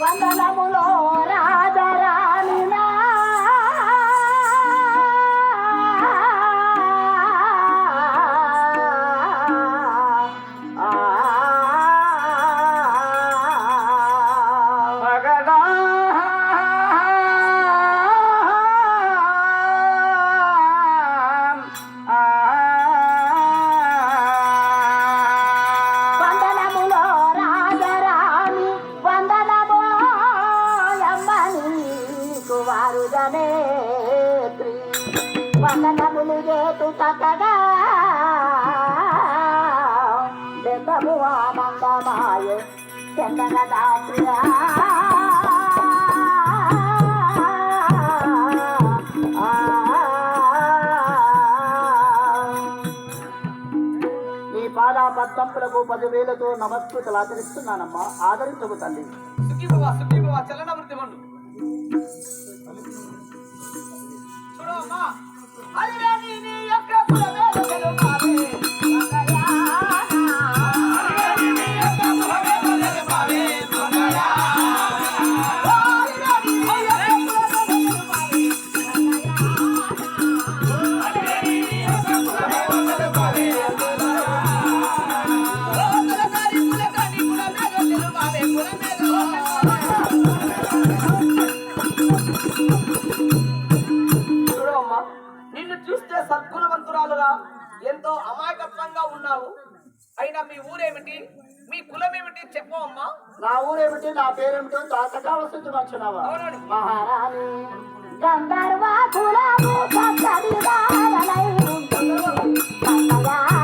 వందనములో రాధరా దెబ్బము ఆనందమాయ చందన దాత్రియా పదివేలతో నమస్కృతులు ఆచరిస్తున్నానమ్మా. ఆదరించవు తల్లి. సుఖీభవ పేరేమిటో దాసగా వస్తుంది వచ్చినావా మహారాణి గంధర్వ కులము ఉంటుంది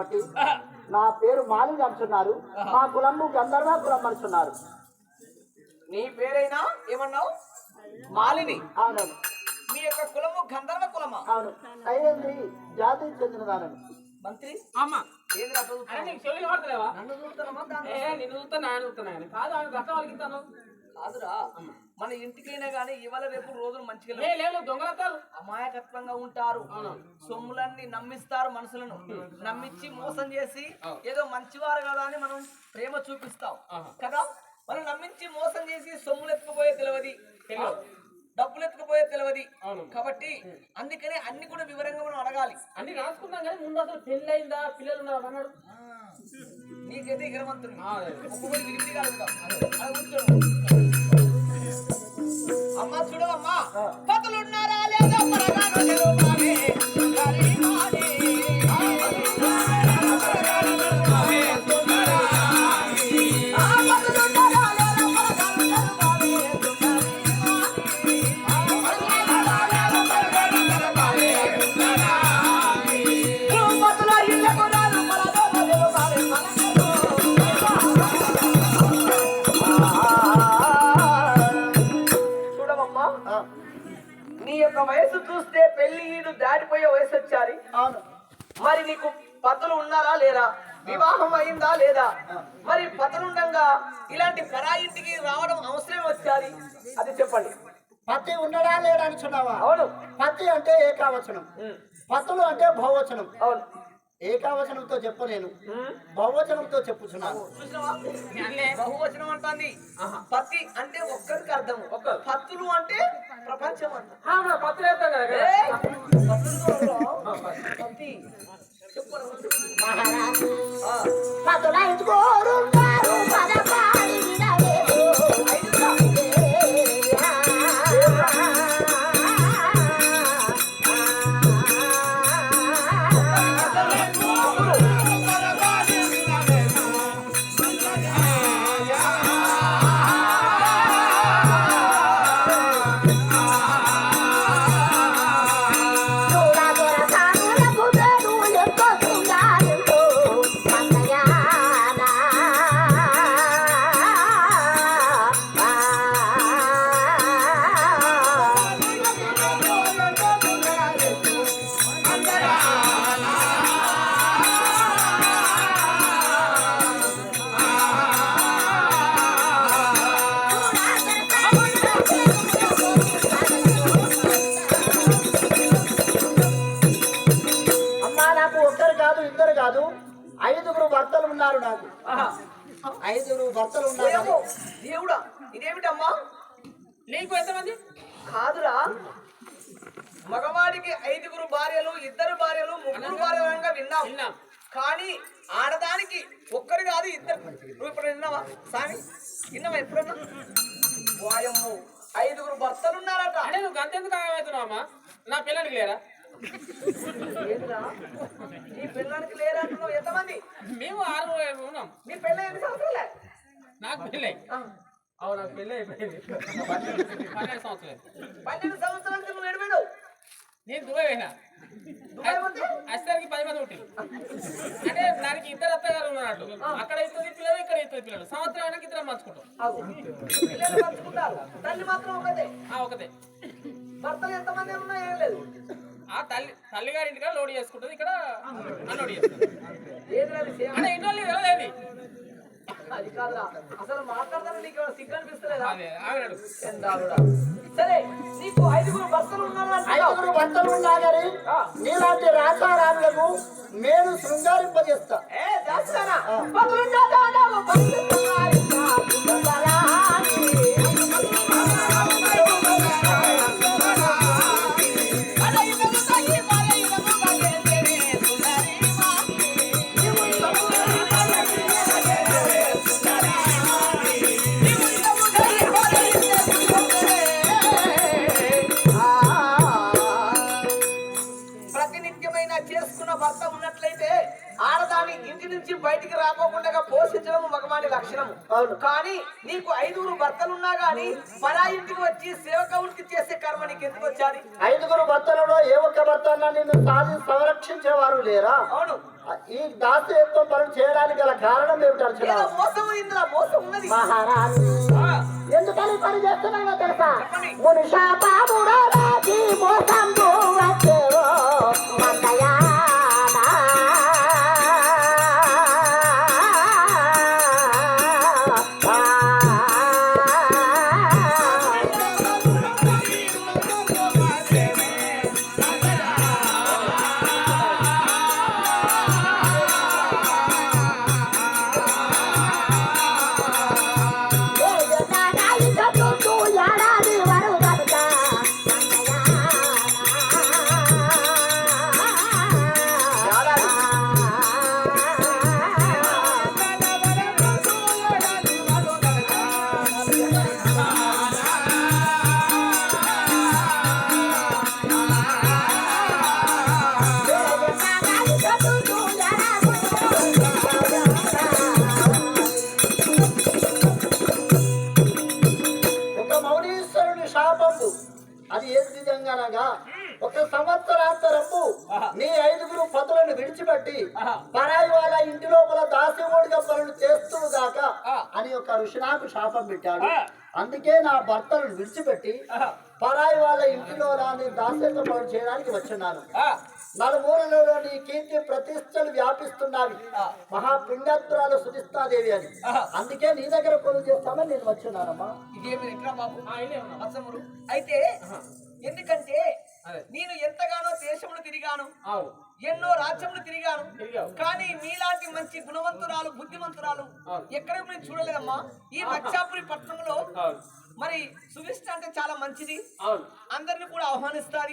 కాబట్టి నా పేరు మాలిని అంటున్నారు. మా కులము గంధర్వ కులం అంటున్నారు. నీ పేరైనా ఏమన్నావు? మాలిని. అవును మీ యొక్క కులము గంధర్వ కులమా? అవును. సైరని జాతికి చెందినదానని. మంత్రి అమ్మ. ఏది రా చదువుతున్నావు? అరే నీకు చెవులు పడతలేవా నన్ను చూస్తున్నామా దాన్ని ఏ నేను చూస్తాను ఆయన చూస్తున్నా కానీ కాదు ఆయన రక్తం వలిగిస్తాను కాదురా. మన ఇంటికైనా గానీ ఇవాళ రేపు రోజులు మంచిగా లేవు. లేదు దొంగలతారు అమాయకత్వంగా ఉంటారు. సొమ్ములన్నీ నమ్మిస్తారు మనుషులను. నమ్మించి మోసం చేసి ఏదో మంచివారు కదా అని మనం ప్రేమ చూపిస్తాం. కదా? మనం నమ్మించి మోసం చేసి సొమ్ములు ఎత్తుకుపోయే తెలియదు డబ్బులు ఎత్తుకుపోయే తెలియదు. కాబట్టి అందుకనే అన్ని కూడా వివరంగా మనం అడగాలి. అన్ని రాసుకున్నాం కానీ ముందు అసలు పెళ్ళి అయిందా పిల్లలు ఉన్నారా అన్నాడు నీకైతే అదే. ఒక్కొక్కటి అలా కూర్చోండి. అమ్మా చూడవమ్మా పతులున్నారా లేదా? యొక్క వయసు చూస్తే పెళ్ళి ఈడు దాటిపోయే వయసు వచ్చారి. అవును. మరి నీకు పతులు ఉన్నారా లేరా? వివాహం అయిందా లేదా? మరి పతనుండంగా ఇలాంటి పరా ఇంటికి రావడం అవసరం వచ్చాది అది చెప్పండి. పతి ఉండడా లేడా అంటున్నావా అవును. పతి అంటే ఏకావచనం. పతులు అంటే బహువచనం. అవును. ఏకావచనంతో చెప్పలేను బహువచనంతో చెప్పుచున్నాను? బహువచనం అంటుంది. పతి అంటే ఒక్కరికి అర్థం ఒక్క పత్తులు అంటే ప్రపంచం అంత పత్తులు వేస్తాం కదా! పత్తి. చెప్పరా? ఉన్నారు నాకు ఆహా. ఐదుగురు భర్తలు ఉన్నారు. ఓయమ్మో, దేవుడా ఇదేమిటమ్మా? నీకు ఎంతమంది? కాదురా. మగవాడికి ఐదుగురు భార్యలు ఇద్దరు భార్యలు ముగ్గురు భార్యలుగా విన్నాం. విన్నాం. కానీ ఆడదానికి ఒక్కరు కాదు ఇద్దరు. నువ్వు ఇప్పుడు విన్నావా? సామి విన్నావా ఎప్పుడన్నా? వాయమ్ము ఐదుగురు భర్తలు ఉన్నారట. అంటే నువ్వు గంతెందుకు ఆగమవుతున్నావు అమ్మా నా పిల్లలకి లేరా? నీ పిల్లలకి లేరంటున్నావు ఎంతమంది? మేము ఆరు ఉన్నాం. నీ పిల్ల ఎన్ని సంవత్సరాలే? నాకు పెళ్ళి. అవును పెళ్ళి అయిపోయింది. పన్నెండు సంవత్సరాలు. పన్నెండు సంవత్సరాల నుంచి నువ్వు ఎడిపోయావు నేను పోతే? అసలుకి పది మంది పుట్టి అంటే దానికి ఇద్దరు అత్తగారు ఉన్నట్టు అక్కడ ఇస్తుంది పిల్లలు ఇక్కడ ఇస్తుంది పిల్లలు. సంవత్సరం అయినాక ఇద్దరం పంచుకుంటారు. తల్లి మాత్రం ఒకటే ఆ ఒకతే. భర్తలు ఎంతమంది ఉన్నా ఏం లేదు. ఆ తల్లి తల్లిగారి ఇంటికాడ లోడ్ చేసుకుంటుంది. ఇక్కడ అన్లోడ్ చేస్తుంది అంటే ఇంట్లో తెలియదు అది కాదురా. అసలు మాట్లాడతాను నీకు ఏమైనా సిగ్గు అనిపిస్తలేదా? అదే ఆవిడాడు ఎందావిడా. సరే నీకు ఐదుగురు భర్తలు ఉన్నారు. ఐదుగురు భర్తలు ఉన్నా కానీ నీలాంటి రాసారాములకు నేను శృంగారింపజేస్తా. ఏ కానీ నీకు ఐదుగురు భర్తలున్నా గాని పరా ఇంటికి వచ్చి సేవకవుడికి చేసే కర్మ నీకు ఎందుకు వచ్చాది? ఐదుగురు భర్తలలో ఏ ఒక్క భర్త నిన్ను సాధి సంరక్షించేవారు లేరా? అవును. ఈ దాసత్వం పనులు చేయడానికి గల కారణం ఏమిటి ఏదో అర్చన మోసం ఇందులో మోసం ఉన్నది. మహారాణి ఆ, ఎందుకని పని చేస్తున్నానో తెలుసా. మునిషా పాముడో మోసం పనులు ఋషి నాకు శాపం పెట్టాడు. అందుకే నా భర్తను విడిచిపెట్టి పరాయి వాళ్ళ ఇంటిలో రాని దాస్యత్వం పనులు చేయడానికి వచ్చున్నాను. ఆ, నలుమూలలో నీ కీర్తి ప్రతిష్టలు వ్యాపిస్తున్నవి మహాపిండత్రాలు సుధిస్తాదేవి అని. అందుకే నీ దగ్గర కొలు చేస్తామని నేను వచ్చున్నానమ్మా. ఇదేమి అయితే ఎందుకంటే. నేను ఎంతగానో దేశములు తిరిగాను. ఎన్నో రాజ్యములు తిరిగాను. కానీ మీలాంటి మంచి గుణవంతురాలు బుద్ధిమంతురాలు అవును. ఎక్కడ నేను చూడలేదమ్మా. ఈ లక్షాపురి పట్టణంలో మరి సువిష్ట అంటే చాలా మంచిది. అందరిని కూడా ఆహ్వానిస్తారు?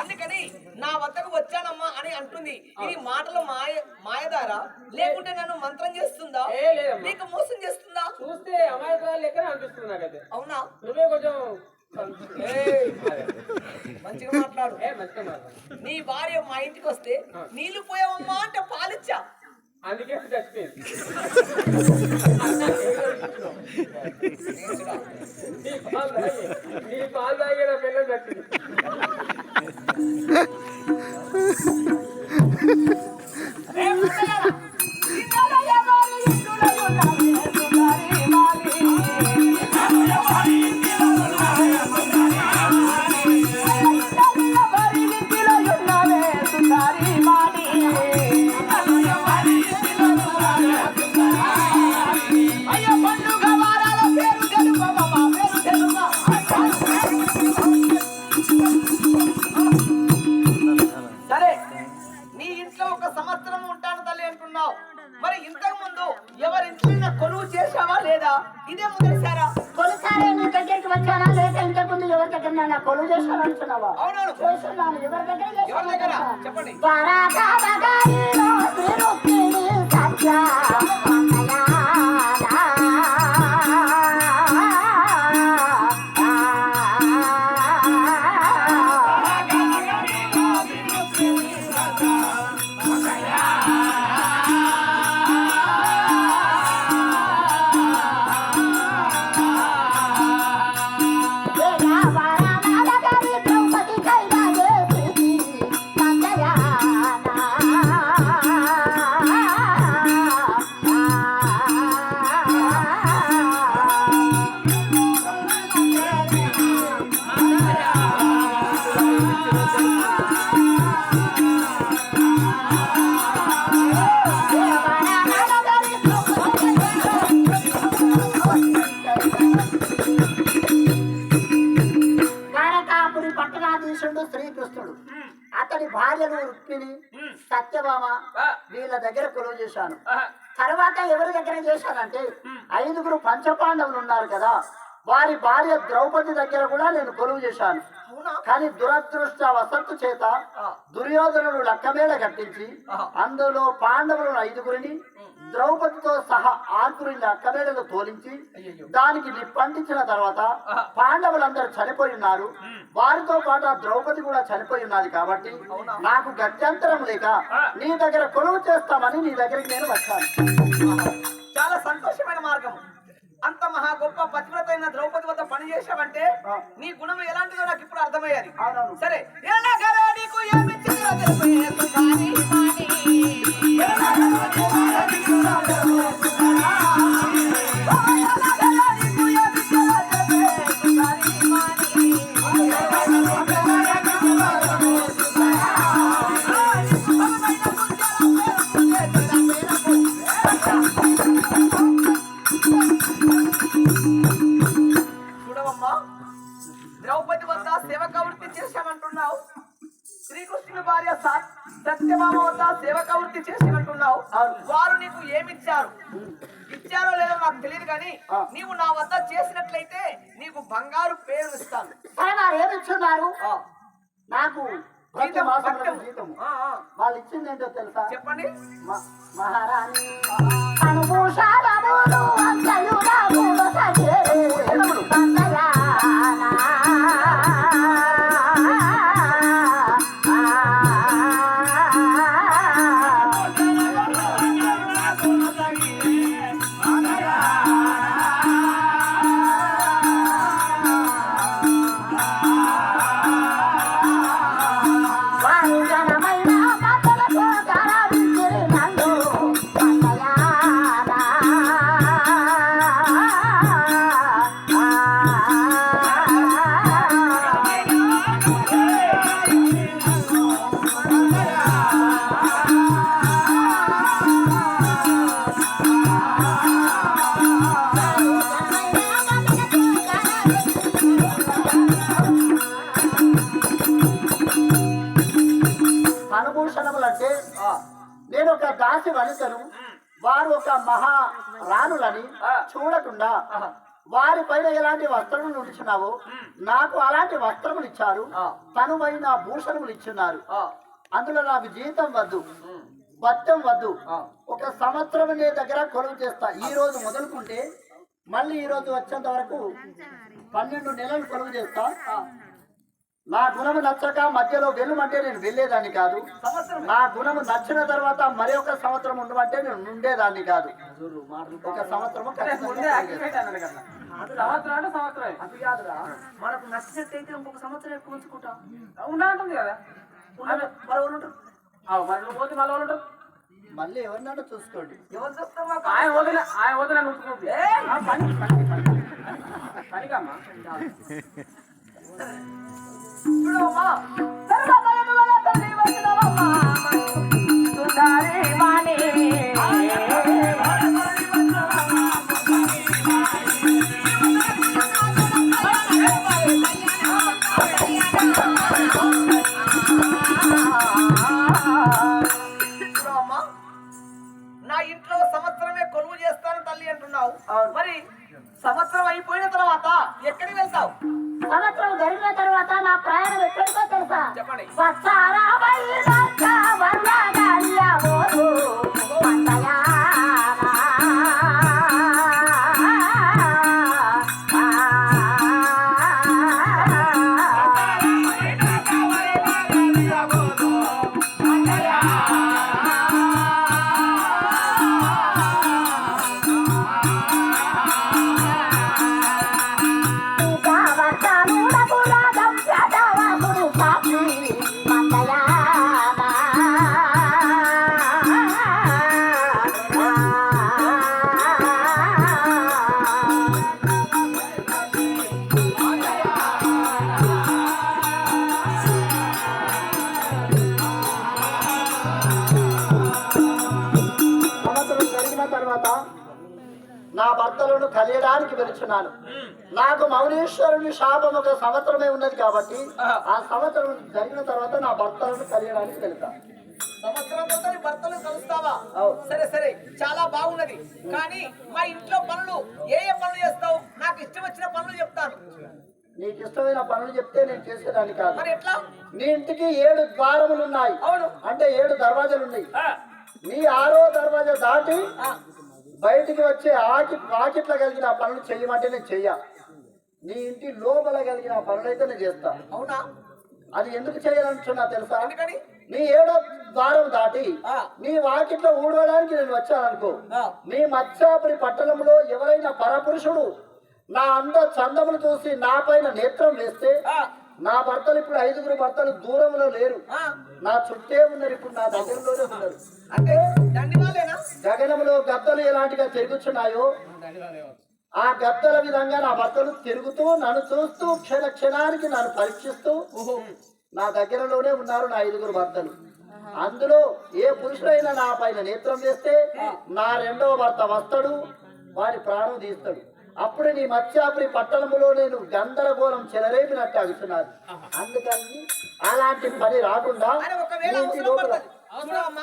అందుకని నా వద్దకు వచ్చానమ్మా అని అంటుంది. ఇది మాటలు మాయ మాయదారా. లేకుంటే నన్ను మంత్రం చేస్తుందా? నీకు మోసం చేస్తుందా? చూస్తే అమాయకురాలు అనిపిస్తుంది నాకైతే. అవునా? నువ్వే కొంచెం. మంచిగా మాట్లాడు. నీ భార్య మా ఇంటికి వస్తే నీళ్ళు పోయావమ్మా అంటే పాలిచ్చా? అందుకే చచ్చిపోయింది. నీ పాలు తాగి నీ పిల్లలు చచ్చింది తర్వాత ఎవరి దగ్గర చేశానంటే ఐదుగురు పంచపాండవులు ఉన్నారు కదా. వారి భార్య ద్రౌపది దగ్గర కూడా నేను కొలువు చేశాను. కానీ దురదృష్ట వసత్తు చేత దుర్యోధనుడు లక్కమేళ కట్టించి అందులో పాండవులను ఐదుగురిని ద్రౌపదితో సహా ఆరుగురిని లక్కమేళలో తోలించి దానికి నిప్పంటించిన తర్వాత పాండవులందరూ చనిపోయి ఉన్నారు. వారితో పాటు ఆ ద్రౌపది కూడా చనిపోయి ఉన్నది కాబట్టి నాకు గత్యంతరం లేక నీ దగ్గర కొలువు చేస్తామని నీ దగ్గరికి నేను వచ్చాను. చాలా సంతోషమైన మార్గం. అంత మహా గొప్ప పతివ్రత అయిన ద్రౌపది వద్ద పని చేశావంటే నీ గుణం ఎలాంటిదో నాకు ఇప్పుడు అర్థమయ్యాది. సరే నీకు ఏమిచ్చిందో అంటే వారు ఒక మహా రాణులని చూడకుండా వారి పైన ఎలాంటి వస్త్రములు నుడిచినావు నాకు అలాంటి వస్త్రములు ఇచ్చారు తనువైన భూషణములు ఇచ్చున్నారు. అందులో నాకు జీతం వద్దు. భత్యం వద్దు. ఒక సంవత్సరం నీ దగ్గర కొలువు చేస్తా. ఈ రోజు మొదలుకుంటే మళ్ళీ ఈ రోజు వచ్చేంత వరకు పన్నెండు నెలలు కొలువు చేస్తా. నా గుణము నచ్చక మధ్యలో వెళ్ళమంటే నేను వెళ్ళేదాన్ని కాదు. నా గుణము నచ్చిన తర్వాత మరి ఒక సంవత్సరం ఉండమంటే నేను ఉండేదాన్ని కాదు. ఒక సంవత్సరం అది కాదురా. మనకు నచ్చినట్టయితే ఇంకొక సంవత్సరం ఎక్కువ ఉంచుకుంటాం. ఉండా ఉంటుంది కదా. మరి మరి నువ్వు పోతే మళ్ళీ వాళ్ళు ఉంటారు మళ్ళీ ఎవరినన్నా చూసుకోండి ఎవరు చూస్తారు మాకు? ఆయన వదిన ఆయన వదిన నువ్వు ఏయ్! పని పని పని పనికమ్మా చూడమ్మా. సర్వమయము వల తల్లి వచ్చినవమ్మా. అంటున్నావు మరి సంవత్సరం అయిపోయిన తర్వాత ఎక్కడికి వెళ్తావు? సంవత్సరం జరిగిన తర్వాత నా ప్రయాణం ఎక్కడికో తెలుసా? చెప్పండి. నా భర్తలను కలియడానికి వెళుచున్నాను. నాకు మౌనేశ్వరుని శాపం ఒక సంవత్సరమే ఉన్నది కాబట్టి ఆ సంవత్సరం జరిగిన తర్వాత నా భర్తలను కలియడానికి వెళ్తా. సంవత్సరం మొత్తం భర్తలు కలుస్తావా. సరే సరే. చాలా బాగున్నది. కానీ మా ఇంట్లో పనులు ఏ ఏ పనులు చేస్తావు? నాకు ఇష్టం వచ్చిన పనులు చెప్తాను. నీకు ఇష్టమైన పనులు చెప్తే నేను చేసేదాన్ని కాదు. మరి ఎట్లా? నీ ఇంటికి ఏడు ద్వారములు ఉన్నాయి అవును. అంటే ఏడు దర్వాజాలు ఉన్నాయి నీ ఆరో దర్వాజా దాటి బయటికి వచ్చే ఆకి వాకిట్ల కలిగిన ఆ పనులు చేయమంటే నేను చెయ్య నీ ఇంటి లోపల కలిగిన ఆ పనులు అయితే నేను చేస్తా. అవునా? అది ఎందుకు చేయాలంటున్నా తెలుసా? నీ ఏడో ద్వారం దాటి. నీ వాకిట్లో ఊడవడానికి నేను వచ్చాననుకో. నీ మత్స్యాపురి పట్టణంలో ఎవరైనా పరపురుషుడు నా అంద చందములు చూసి నా పైన నేత్రం వేస్తే నా భర్తలు ఇప్పుడు ఐదుగురు భర్తలు దూరంలో లేరు. నా చుట్టే ఉన్నారు ఇప్పుడు నా దగ్గరలోనే ఉన్నారు. అంటే గగనంలో గద్దలు ఎలాంటిగా తిరుగుచున్నాయో ఆ గద్దల విధంగా నా భర్తలు తిరుగుతూ నన్ను చూస్తూ క్షణ క్షణానికి నన్ను పరీక్షిస్తూ నా దగ్గరలోనే ఉన్నారు నా ఐదుగురు భర్తలు. అందులో ఏ పురుషుడైనా నా పైన నేత్రం వేస్తే నా రెండవ భర్త వస్తాడు వారి ప్రాణం తీస్తాడు. అప్పుడు నీ మత్స్యాపురి పట్టణములో నేను గందరగోళం చెలరేపినట్టు అగుతున్నారు అందుకని అలాంటి పని రాకుండా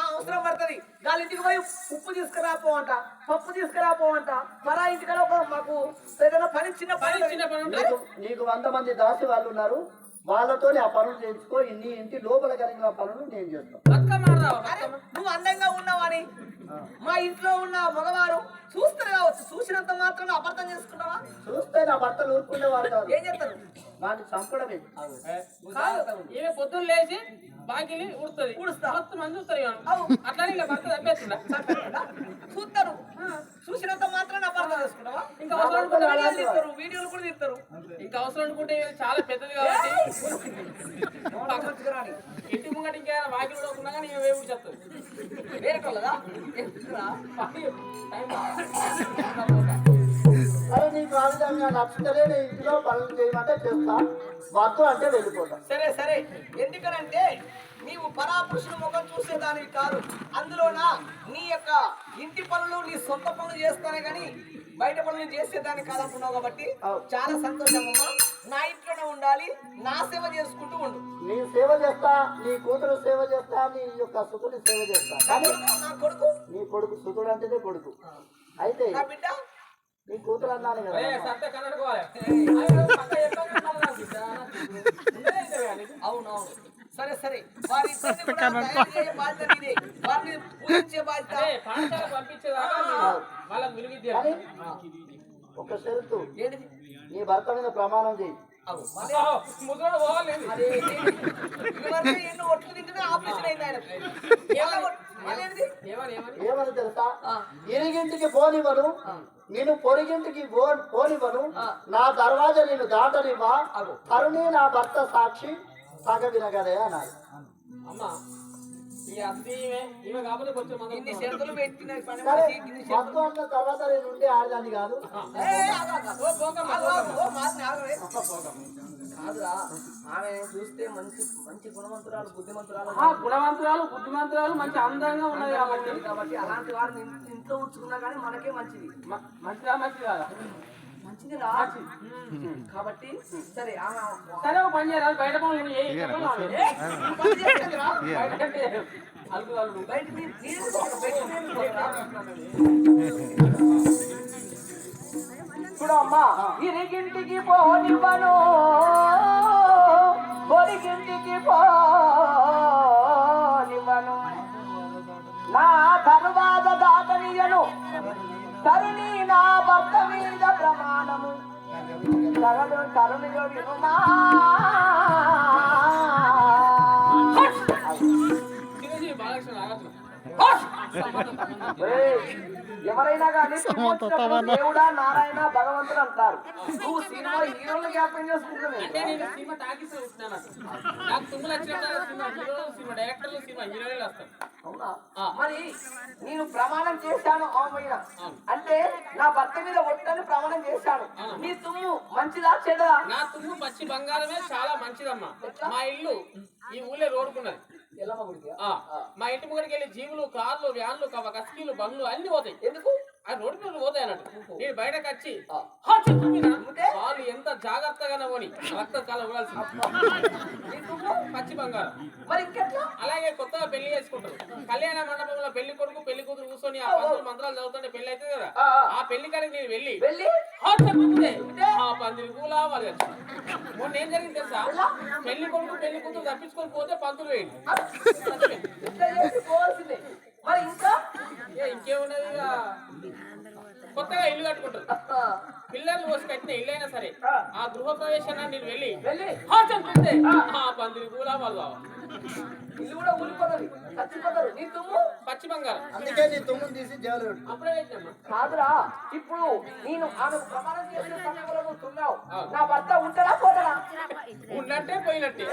అవసరం పడుతుంది. వాళ్ళ ఇంటికి పోయి ఉప్పు తీసుకురాపో అంట పప్పు తీసుకురాపో అంట మరా ఇంటికి మాకు ఏదైనా పని చిన్న పని నీకు వంద మంది దాసి వాళ్ళు ఉన్నారు. వాళ్ళతోనే ఆ పనులు చేయించుకో. నీ ఇంటి లోపల కలిగిన పనులు నేను చేస్తాను. నువ్వు అందంగా ఉన్నావని? మా ఇంట్లో ఉన్న మగవారు చూస్తారు కావచ్చు. చూసినంత మాత్రం అబద్ధం చేసుకుంటావా చూస్తే నా భర్తలు ఊరుకునేవారు కాదు. ఏం చేస్తారు? వాడిని చంపడమే ఈమె పొద్దున్న లేచి బాకిలి ఉడుతుంది. మొత్తం మంది చూస్తారు. అవు. అట్లానే ఇలా భర్త తప్పేస్తుందా చూస్తారు. చూసినంత మాత్రం అబద్ధం చేసుకుంటావా ఇంకా అవసరం అనుకుంటే వీడియోలు తీస్తారు. వీడియోలు కూడా తీస్తారు. ఇంకా అవసరం అనుకుంటే చాలా పెద్దది కాబట్టి. ఇంటి ముంగట ఇంకా వాకిలి ఉడకుండా కానీ ఈమె వేపుడు చెప్తుంది వేరే ఎందుకురా? అరే నీకు ఆ విధంగా ఇంటిలో పనులు చేయమంటే చేస్తా వద్దు అంటే వెళ్ళిపోతా. సరే సరే. ఎందుకనంటే నీవు పరాపురుషుల ముఖం చూసేదానివి కాదు అందులోన నీ యొక్క ఇంటి పనులు నీ సొంత పనులు చేస్తానే గాని బయట పనులు చేసేదాన్ని కాదనుకున్నావు కాబట్టి. చాలా సంతోషం అమ్మా నా ఇంట్లోనే ఉండాలి నా సేవ చేసుకుంటూ ఉండు నీ సేవ చేస్తా నీ కూతురు సేవ చేస్తా నీ యొక్క సుతుని సేవ చేస్తా నా కానీ కొడుకు నా కొడుకు నీ కొడుకు సుతుడు అంటేనే కొడుకు అయితే నా బిడ్డ నీ కూతురు అన్నాను కదా ఏ, సరే సరే. వారి వారిని పూజించే బాధ్యత. ఒక షరతు. నీ భర్త మీద ప్రమాణం చేయి. ఏమని తెలుసా? ఇరిగింటికి పోనివ్వను నేను పొరిగింటికి పో- పోనివ్వను నా దర్వాజా నేను దాటనివ్వా కరుణి నా భర్త సాక్షి సగ అన్నారు. అమ్మా మొత్తం తర్వాత నేను ఉండే ఆడదాన్ని కాదు. కాదురా ఆమె చూస్తే మంచి మంచి గుణవంతురాలు బుద్ధిమంతురాలు. ఆ గుణవంతురాలు బుద్ధిమంతురాలు మంచి అందంగా ఉన్నది కాబట్టి. కాబట్టి అలాంటి వారిని ఇంట్లో- ఉంచుకున్నా కానీ మనకే మంచిది. మంచిదా మంచిది? కాదా మంచిది రా. కాబట్టి సరే సరే ఒక పని చేయాలి. బయట పనులు ఏ. ఇప్పుడు అమ్మా ఇరిగింటికి పోనివ్వను పొరిగింటికి పోనివ్వను నా తరువాత దాటనియను తరుణి నా భర్త మీద লাগানো লাগানোর কারণে ఎవరైనా కానీ దేవుడా నారాయణ భగవంతుడు అంటారు. నువ్వు సినిమా హీరోలు జ్ఞాపకం చేసుకుంటున్నావు. అంటే నేను సినిమా టాకీస్ చూస్తున్నాను నాకు తుమ్ములు వచ్చినప్పుడు సినిమా హీరోలు సినిమా డైరెక్టర్లు సినిమా హీరోయిన్లు వస్తారు. అవునా? ఆ. మరి నేను ప్రమాణం చేశాను అమ్మయ్య అంటే నా భర్త మీద ఒట్టని ప్రమాణం చేశాను. నీ తుమ్ము మంచిదా చెడదా నా తుమ్ము పచ్చి బంగారమే చాలా మంచిదమ్మా. మా ఇల్లు ఈ ఊళ్ళో రోడ్డుకున్నది. మా ఇంటి ముంగడికి వెళ్ళి జీవులు కార్లు వ్యాన్లు కస్కీలు బండ్లు అన్ని పోతాయి. ఎందుకు? ఆ రోడ్డు మీద పోతాయి అన్నట్టు. నేను బయటకు వచ్చి జాగ్రత్తగా నవ్వని. రక్తం కాలం నీ తుమ్ము పచ్చి బంగారం. మరి అలాగే కొత్తగా పెళ్ళి చేసుకుంటారు. కళ్యాణ మండపంలో పెళ్ళి కొడుకు పెళ్ళి కూతురు కూర్చొని ఆ పంతులు మంత్రాలు చదువుతుంటే పెళ్ళి అవుతుంది కదా? ఆ పెళ్ళి కాడికి నేను వెళ్ళి వెళ్ళి? "హా, చెప్పుకుంటే ఆ పందిరి పూలా వాళ్ళు మొన్న ఏం జరిగింది తెలుసా? పెళ్ళి కొడుకు పెళ్ళి కూతురు తప్పించుకొని పోతే పంతులు వేయండి. ఇంకేమున్నది ఇక? కొత్తగా ఇల్లు కట్టుకుంటారు. పిల్లలు పోసి కట్టిన ఇల్లు అయినా సరే ఆ. గృహ ప్రవేశాన్ని నేను వెళ్ళి వెళ్ళి. "హా, చెప్పుకుంటే ఆ. పందిరి వాళ్ళు కావాలి ఇల్లు కూడా ఊలిపోతుంది చచ్చిపోతారు. నీ తుమ్ము? పచ్చి బంగారం. అందుకే నీ తుమ్ముని తీసి జైలు అప్పుడే కాదురా ఇప్పుడు నేను ఆమెకు ప్రమాణం చేసే సమయంలో నువ్వు. నా భర్త ఉంటాడా పోతాడా ఉన్నట్టే పోయినట్టే.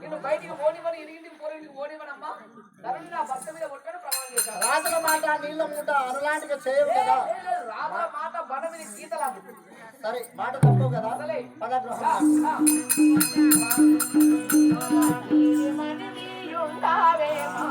నేను బయటికి పోనివని ఇరిగింటికి పోనీ పోనివనమ్మా తరుణి నా భర్త మీద ఒట్టని ప్రమాణం చేశాను. రాసిన మాట నీళ్ళ మూట అనలాంటిగా చేయవు కదా. మాట బండ మీద సరే మాట తప్పవు కదా. అసలే. పద గృహం మనవి ఉంటావేమో